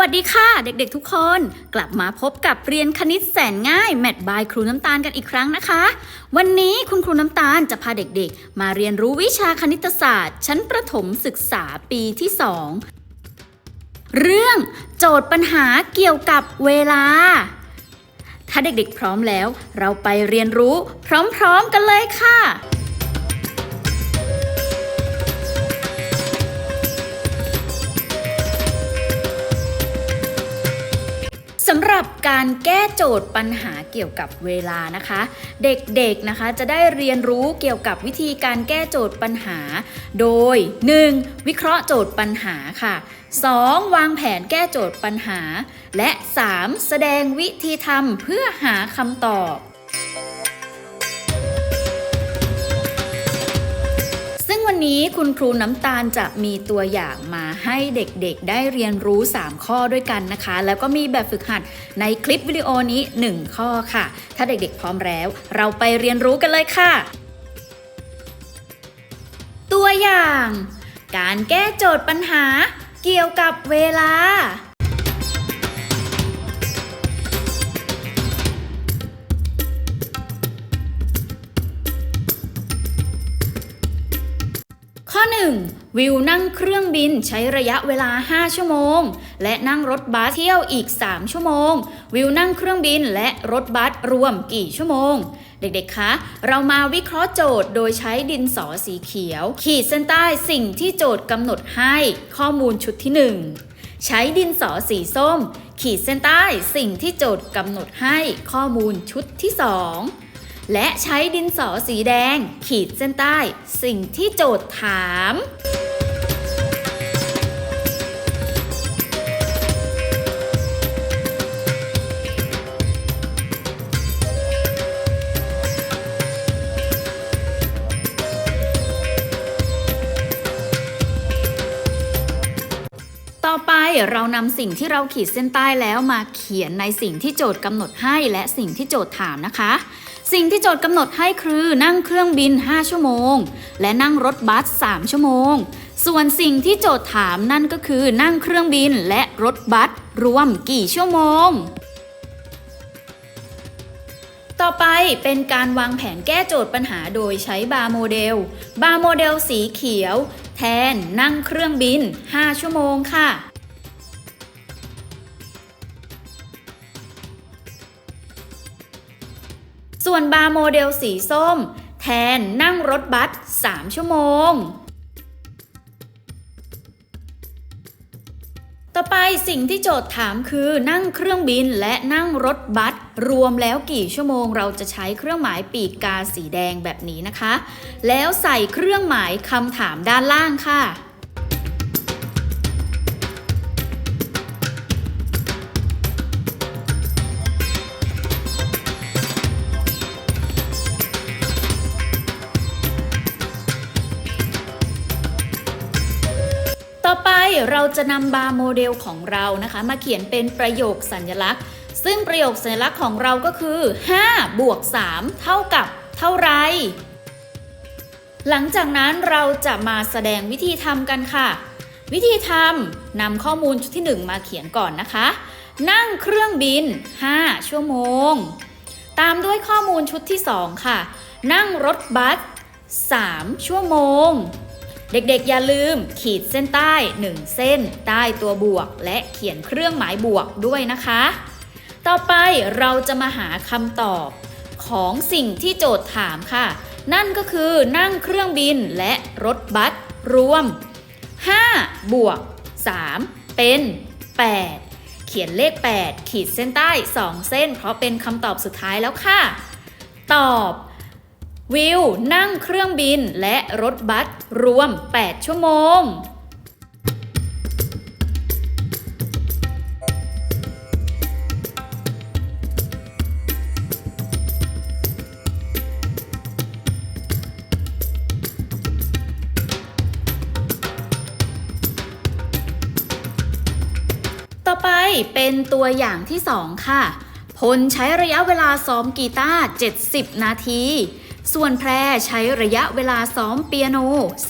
วัสดีค่ะ เด็กๆทุกคน กลับมาพบกับเรียนคณิตแสนง่ายแมทบายครูน้ำตาลกันอีกครั้งนะคะ วันนี้คุณครูน้ำตาลจะพาเด็กๆ มาเรียนรู้วิชาคณิตศาสตร์ ชั้นประถมศึกษาปีที่ 2 เรื่องโจทย์ปัญหาเกี่ยวกับเวลา ถ้าเด็กๆพร้อมแล้ว เราไปเรียนรู้พร้อมๆกันเลยค่ะ รับการแก้โจทย์ปัญหาเกี่ยวกับเวลานะคะ เด็กๆนะคะจะได้เรียนรู้เกี่ยวกับวิธีการแก้โจทย์ปัญหา โดย 1. วิเคราะห์โจทย์ปัญหาค่ะ 2. วางแผนแก้โจทย์ปัญหา และ 3. แสดงวิธีทำเพื่อหาคำตอบ นนี้คุณครูน้ำตาลจะมีตัวอย่างมาให้เด็กๆ ได้เรียนรู้ 3 ข้อด้วยกันนะคะ แล้วก็มีแบบฝึกหัดในคลิปวิดีโอนี้ 1 ข้อค่ะ ถ้าเด็กๆพร้อมแล้ว เราไปเรียนรู้กันเลยค่ะ ตัวอย่าง การแก้โจทย์ปัญหาเกี่ยวกับเวลา ข้อ 1. วิวนั่งเครื่องบินใช้ระยะเวลา 5 ชั่วโมง และนั่งรถบัสเที่ยวอีก 3 ชั่วโมง วิวนั่งเครื่องบินและรถบัสรวมกี่ชั่วโมง เด็กๆ คะ เรามาวิเคราะห์โจทย์โดยใช้ดินสอสีเขียว ขีดเส้นใต้สิ่งที่โจทย์กำหนดให้ ข้อมูลชุดที่ 1 ใช้ดินสอสีส้ม ขีดเส้นใต้สิ่งที่โจทย์กำหนดให้ข้อมูลชุดที่ 2 และใช้ดินสอสีแดง ขีดเส้นใต้ สิ่งที่โจทย์ถาม ต่อไปเรานำสิ่งที่เราขีดเส้นใต้แล้วมาเขียนในสิ่งที่โจทย์กำหนดให้และสิ่งที่โจทย์ถามนะคะ สิ่งที่โจทย์กำหนดให้คือนั่งเครื่องบิน 5 ชั่วโมง และนั่งรถบัส 3 ชั่วโมง ส่วนสิ่งที่โจทย์ถามนั่นก็คือนั่งเครื่องบินและรถบัสรวมกี่ชั่วโมง ต่อไปเป็นการวางแผนแก้โจทย์ปัญหาโดยใช้บาร์โมเดล บาร์โมเดลสีเขียว แทนนั่งเครื่องบิน 5 ชั่วโมงค่ะ ส่วนบาร์โมเดลสีส้ม แทนนั่งรถบัส 3 ชั่วโมง ต่อไปสิ่งที่โจทย์ถามคือนั่งเครื่องบินและนั่งรถบัส รวมแล้วกี่ชั่วโมงเราจะใช้เครื่องหมายปีกกาสีแดงแบบนี้นะคะ แล้วใส่เครื่องหมายคำถามด้านล่างค่ะ เราจะนำบาร์โมเดลของเรานะคะ มาเขียนเป็นประโยคสัญลักษณ์ ซึ่งประโยคสัญลักษณ์ของเราก็คือ 5 บวก 3 เท่ากับเท่าไร หลังจากนั้นเราจะมาแสดงวิธีทำกันค่ะ วิธีทำนำข้อมูลชุดที่ 1 มาเขียนก่อนนะคะ นั่งเครื่องบิน 5 ชั่วโมง ตามด้วยข้อมูลชุดที่ 2 ค่ะ นั่งรถบัส 3 ชั่วโมง เด็กๆ อย่าลืมขีดเส้นใต้ 1 เส้น ใต้ตัวบวก และเขียนเครื่องหมายบวกด้วยนะคะ ต่อไปเราจะมาหาคำตอบของสิ่งที่โจทย์ถามค่ะ นั่นก็คือนั่งเครื่องบินและรถบัสรวม 5 บวก 3 เป็น 8 เขียนเลข 8 ขีดเส้นใต้ 2 เส้น เพราะเป็นคำตอบสุดท้ายแล้วค่ะ ตอบ วิวนั่งเครื่องบินและรถบัสรวม 8 ชั่วโมง ต่อไปเป็นตัวอย่างที่ 2 ค่ะ พลใช้ระยะเวลาซ้อมกีตาร์ 70 นาที ส่วนแพรใช้ระยะเวลาซ้อมเปียโน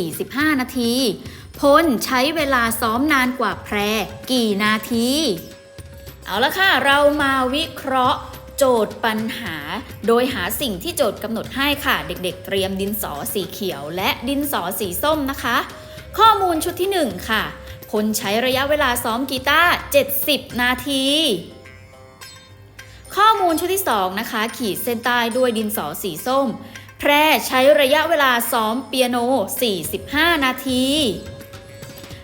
45 นาที พลใช้เวลาซ้อมนานกว่าแพรกี่นาที เอาละค่ะ เรามาวิเคราะห์โจทย์ปัญหา โดยหาสิ่งที่โจทย์กำหนดให้ค่ะ เด็กๆ เตรียมดินสอสีเขียว และดินสอสีส้มนะคะ ข้อมูลชุดที่ 1 ค่ะ พลใช้ระยะเวลาซ้อมกีตาร์ 70 นาทีข้อมูลชุดที่ 2 นะคะ ขีดเส้นใต้ด้วยดินสอสีส้ม แพรใช้ระยะเวลาซ้อมเปียโน 45 นาที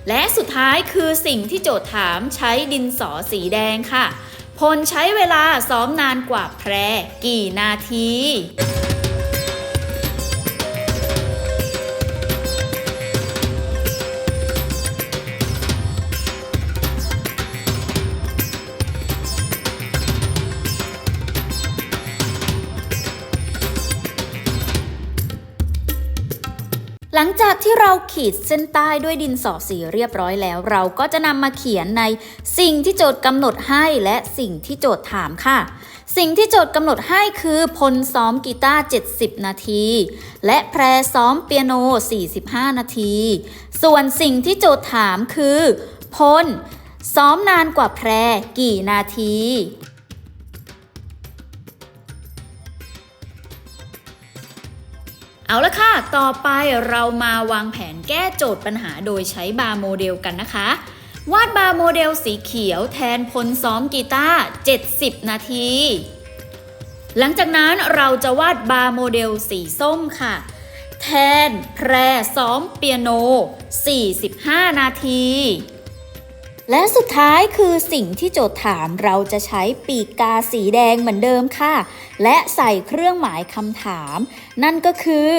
และสุดท้ายคือสิ่งที่โจทย์ถามใช้ดินสอสีแดงค่ะ พลใช้เวลาซ้อมนานกว่าแพรกี่นาที ที่เราขีดเส้นใต้ด้วยดินสอสีเรียบร้อยแล้ว เราก็จะนำมาเขียนในสิ่งที่โจทย์กำหนดให้และสิ่งที่โจทย์ถามค่ะ สิ่งที่โจทย์กำหนดให้คือพลซ้อมกีตาร์ 70 นาที และแพรซ้อมเปียโน 45 นาที ส่วนสิ่งที่โจทย์ถามคือ พลซ้อมนานกว่าแพรกี่นาที เอาละค่ะ ต่อไปเรามาวางแผนแก้โจทย์ปัญหาโดยใช้บาร์โมเดลกันนะคะ วาดบาร์โมเดลสีเขียวแทนพลซ้อมกีตาร์70 นาที หลังจากนั้นเราจะวาดบาร์โมเดลสีส้มค่ะ แทนแพรซ้อมเปียโน 45 นาที และสุดท้ายคือสิ่งที่โจทย์ถามเราจะใช้ปีกกาสีแดงเหมือนเดิมค่ะ และใส่เครื่องหมายคำถาม นั่นก็คือ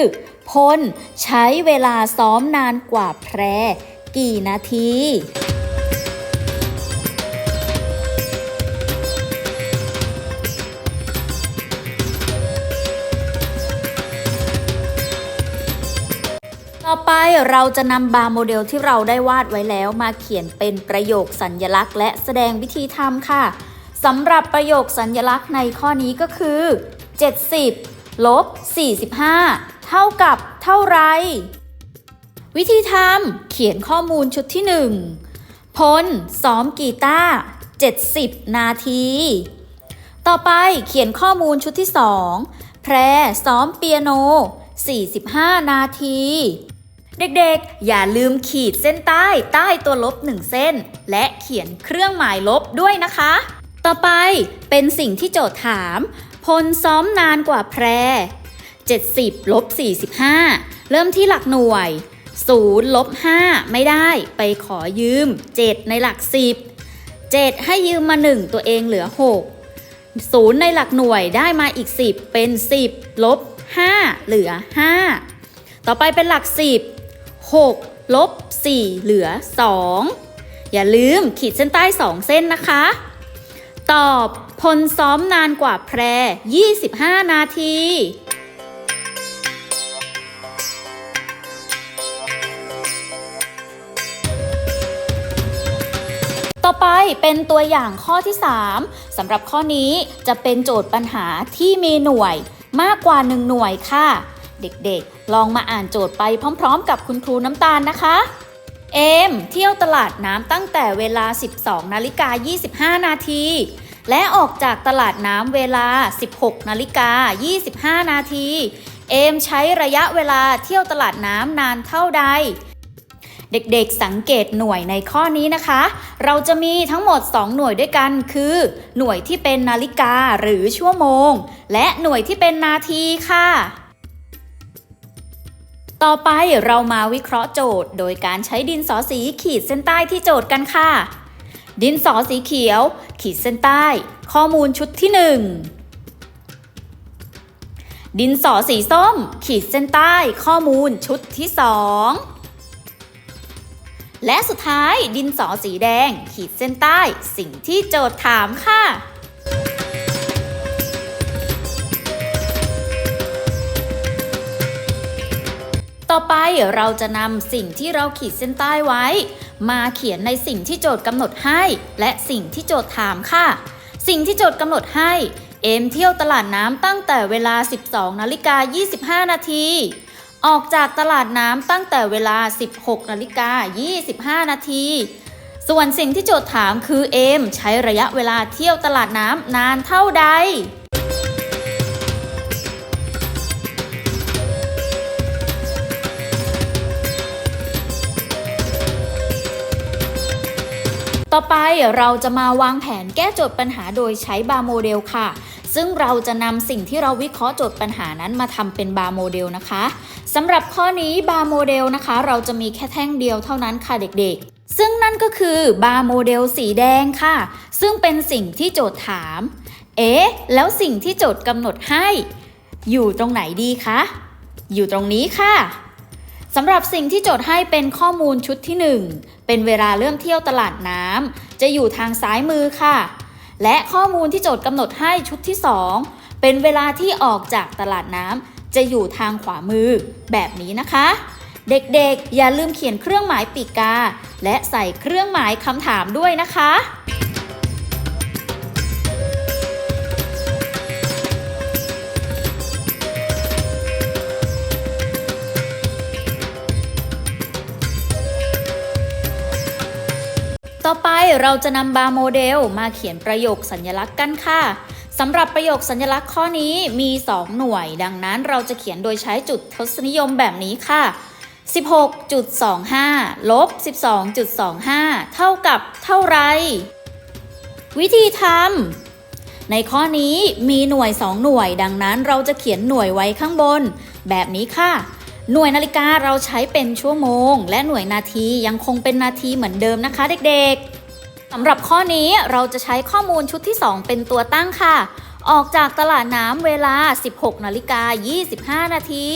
พลใช้เวลาซ้อมนานกว่าแพร กี่นาที เราจะนำบาร์โมเดลที่เราได้วาดไว้แล้วมาเขียนเป็นประโยคสัญญลักษณ์ และแสดงวิธีทำค่ะสำหรับประโยคสัญญลักษณ์ในข้อนี้ก็คือ 70ลบ45 เท่ากับเท่าไร วิธีทำเขียนข้อมูลชุดที่ 1 พลซ้อมกีตาร์70 นาที ต่อไปเขียนข้อมูลชุดที่ 2 แพรซ้อมเปียโน 45 นาที เด็กๆ อย่าลืมขีดเส้นใต้ใต้ตัวลบ1เส้น และเขียนเครื่องหมายลบด้วยนะคะ ต่อไปเป็นสิ่งที่โจทย์ถาม พลซ้อมนานกว่าแพร 70ลบ45 เริ่มที่หลักหน่วย 0ลบ5ไม่ได้ไปขอยืม 7 ในหลัก 10 7 ให้ยืมมา 1 ตัวเองเหลือ 6 0 ในหลักหน่วยได้มาอีก 10 เป็น 10ลบ5เหลือ 5 ต่อไปเป็นหลัก 10 6 ลบ 4 เหลือ 2 อย่าลืมขีดเส้นใต้ 2 เส้นนะคะ ตอบพลซ้อมนานกว่าแพร 25 นาทีต่อไปเป็นตัวอย่างข้อที่ 3สำหรับข้อนี้จะเป็นโจทย์ปัญหาที่มีหน่วยมากกว่า 1 หน่วยค่ะ เด็กๆ ลองมาอ่านโจทย์ไปพร้อม ๆ กับคุณครูน้ำตาลนะคะ เอม เที่ยวตลาดน้ำตั้งแต่เวลา 12 นาฬิกา 25 นาที และออกจากตลาดน้ำเวลา 16 นาฬิกา 25 นาที เอมใช้ระยะเวลาเที่ยวตลาดน้ำนานเท่าใด เด็กๆสังเกตหน่วยในข้อนี้นะคะ เราจะมีทั้งหมด 2 หน่วยด้วยกันคือ หน่วยที่เป็นนาฬิกาหรือชั่วโมง และหน่วยที่เป็นนาทีค่ะ ต่อไปเรามาวิเคราะห์โจทย์ โดยการใช้ดินสอสีขีดเส้นใต้ที่โจทย์กันค่ะ ดินสอสีเขียว ขีดเส้นใต้ ข้อมูลชุดที่ 1 ดินสอสีส้ม ขีดเส้นใต้ ข้อมูลชุดที่ 2 และสุดท้ายดินสอสีแดง ขีดเส้นใต้ สิ่งที่โจทย์ถามค่ะ ต่อไปเราจะนำสิ่งที่เราขีดเส้นใต้ไว้ มาเขียนในสิ่งที่โจทย์กำหนดให้ และสิ่งที่โจทย์ถามค่ะ สิ่งที่โจทย์กำหนดให้ เอมเที่ยวตลาดน้ำตั้งแต่เวลา 12นาฬิกา25 นาที ออกจากตลาดน้ำตั้งแต่เวลา 16นาฬิกา25 นาที ส่วนสิ่งที่โจทย์ถามคือเอมใช้ระยะเวลาเที่ยวตลาดน้ำนานเท่าใด ต่อไปเราจะมาวางแผนแก้โจทย์ปัญหาโดยใช้บาร์โมเดลค่ะ ซึ่งเราจะนำสิ่งที่เราวิเคราะห์โจทย์ปัญหานั้นมาทำเป็นบาร์โมเดลนะคะสำหรับข้อนี้บาร์โมเดลนะคะ เราจะมีแค่แท่งเดียวเท่านั้นค่ะเด็กๆ ซึ่งนั่นก็คือบาร์โมเดลสีแดงค่ะ ซึ่งเป็นสิ่งที่โจทย์ถาม เอ๊ะ แล้วสิ่งที่โจทย์กำหนดให้ อยู่ตรงไหนดีคะ อยู่ตรงนี้ค่ะ สำหรับสิ่งที่โจทย์ให้เป็นข้อมูลชุดที่ 1 เป็นเวลาเริ่มเที่ยวตลาดน้ำจะอยู่ทางซ้ายมือค่ะ และข้อมูลที่โจทย์กำหนดให้ชุดที่ 2 เป็นเวลาที่ออกจากตลาดน้ำจะอยู่ทางขวามือแบบนี้นะคะ เด็กๆ อย่าลืมเขียนเครื่องหมายปีกกาและใส่เครื่องหมายคำถามด้วยนะคะ ต่อไปเราจะนำบาร์โมเดลมาเขียนประโยคสัญลักษณ์กันค่ะสำหรับประโยคสัญลักษณ์ข้อนี้มี 2 หน่วย ดังนั้นเราจะเขียนโดยใช้จุดทศนิยมแบบนี้ค่ะ 16.25 ลบ 12.25 เท่ากับเท่าไร วิธีทำในข้อนี้มีหน่วย 2 หน่วย ดังนั้นเราจะเขียนหน่วยไว้ข้างบน แบบนี้ค่ะ หน่วยนาฬิกาเราใช้เป็นชั่วโมง และหน่วยนาทียังคงเป็นนาทีเหมือนเดิมนะคะเด็กๆสำหรับข้อนี้เราจะใช้ข้อมูลชุดที่ 2 เป็นตัวตั้งค่ะ ออกจากตลาดน้ำเวลา 16นาฬิกา25 นาที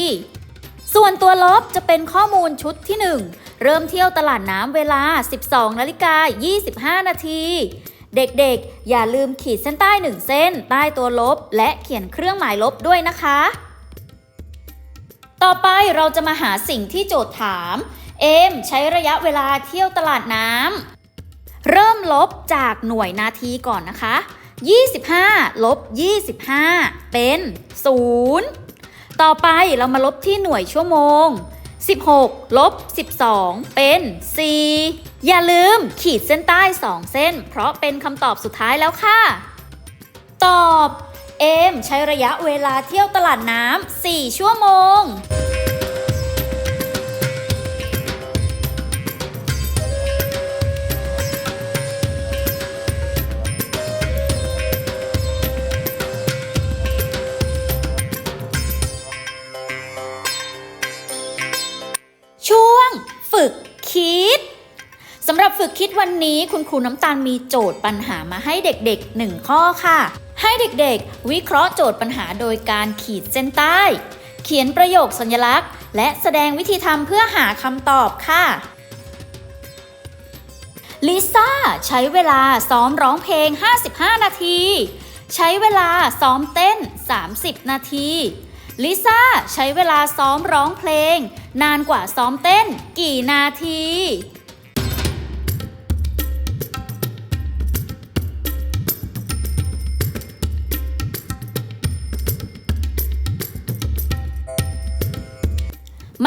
ส่วนตัวลบจะเป็นข้อมูลชุดที่ 1 เริ่มเที่ยวตลาดน้ำเวลา 12นาฬิกา25 นาทีเด็กๆ อย่าลืมขีดเส้นใต้1เส้น ใต้ตัวลบ และเขียนเครื่องหมายลบด้วยนะคะ ต่อไปเราจะมาหาสิ่งที่โจทย์ถาม เอมใช้ระยะเวลาเที่ยวตลาดน้ำเริ่มลบจากหน่วยนาทีก่อนนะคะ 25 ลบ 25 เป็น 0 ต่อไปเรามาลบที่หน่วยชั่วโมง 16 ลบ 12 เป็น 4 อย่าลืมขีดเส้นใต้ 2 เส้น เพราะเป็นคำตอบสุดท้ายแล้วค่ะ ตอบ เอมใช้ระยะเวลาเที่ยวตลาดน้ำ 4 ชั่วโมง ช่วงฝึกคิดสำหรับฝึกคิดวันนี้คุณครูน้ำตาลมีโจทย์ปัญหามาให้เด็กๆ 1 ข้อค่ะ เด็กๆ วิเคราะห์โจทย์ปัญหาโดยการขีดเส้นใต้ เขียนประโยคสัญลักษณ์ และแสดงวิธีทำเพื่อหาคำตอบค่ะลิซ่าใช้เวลาซ้อมร้องเพลง 55 นาที ใช้เวลาซ้อมเต้น 30 นาที ลิซ่าใช้เวลาซ้อมร้องเพลง นานกว่าซ้อมเต้น กี่นาที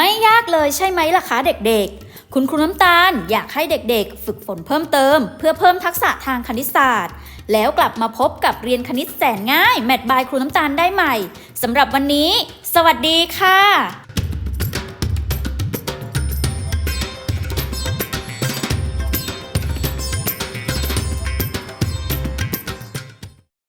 ไม่ยากเลยใช่ไหมล่ะคะเด็กๆ คุณครูน้ำตาลอยากให้เด็กๆ ฝึกฝนเพิ่มเติม เพื่อเพิ่มทักษะทางคณิตศาสตร์ แล้วกลับมาพบกับเรียนคณิตแสนง่าย แมทบายครูน้ำตาลได้ใหม่สำหรับวันนี้ สวัสดีค่ะ